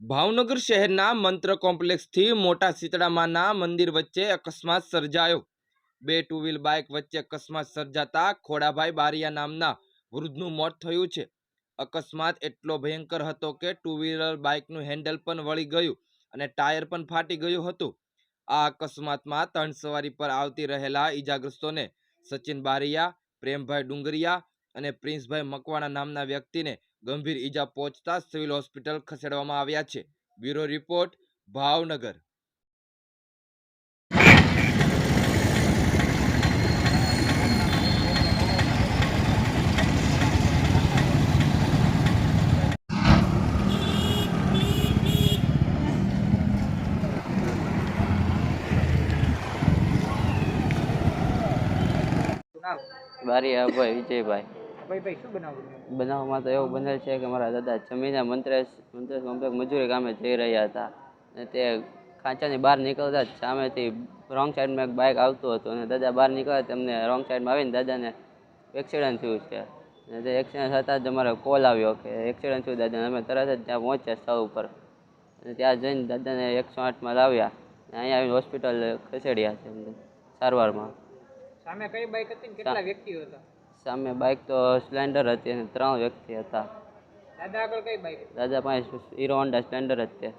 ભાવનગર શહેરના મંત્ર કોમ્પ્લેક્સથી મોટા શીતળામાના મંદિર વચ્ચે અકસ્માત સર્જાયો. બે ટુ વ્હીલ બાઇક વચ્ચે અકસ્માત સર્જાતા ખોડાભાઈ બારિયા નામના વૃદ્ધનું મોત થયું છે. અકસ્માત એટલો ભયંકર હતો કે ટુ વ્હીલર બાઇકનું હેન્ડલ પણ વળી ગયું અને ટાયર પણ ફાટી ગયું હતું. આ અકસ્માતમાં ત્રણ સવારી પર આવતી રહેલા ઈજાગ્રસ્તોને સચિન બારિયા, પ્રેમભાઈ ડુંગરિયા અને પ્રિન્સભાઈ મકવાણા નામના વ્યક્તિને ગંભીર ઈજા પહોંચતા સિવિલ હોસ્પિટલ ખસેડવામાં આવ્યા છે. Bureau report, Bhavnagar. બારી આ ભાઈ વિજયભાઈ. ભાઈ ભાઈ શું બનાવું બનાવમાં તો એવું બનેલ છે કે મારા દાદા જમીને મંત્રેશ મંત્રેશ કોમ્પ્લેક્સ મજૂરી કામે જઈ રહ્યા હતા. અને તે ખાંચાની બહાર નીકળતા જ સામેથી રોંગ સાઈડમાં એક બાઇક આવતું હતું. અને દાદા બહાર નીકળ્યા તેમને રોંગ સાઈડમાં આવીને દાદાને એક્સિડન્ટ થયું છે. અને તે એક્સિડન્ટ થતાં જ અમારો કોલ આવ્યો કે એક્સિડન્ટ થયું દાદાને અમે તરત જ ત્યાં પહોંચ્યા સ્થળ ઉપર. અને ત્યાં જઈને દાદાને એકસો આઠમાં લાવ્યા. અને અહીંયા આવીને હોસ્પિટલ ખસેડ્યા છે સારવારમાં. સામે કઈ બાઇક હતી કેટલા વ્યક્તિઓ હતા? સામે બાઇક તો સ્પ્લેન્ડર હતી અને ત્રણ વ્યક્તિ હતા. દાદા આગળ કઈ બાઈક દાદા પાસે હીરો હોન્ડા સ્પ્લેન્ડર જ છે.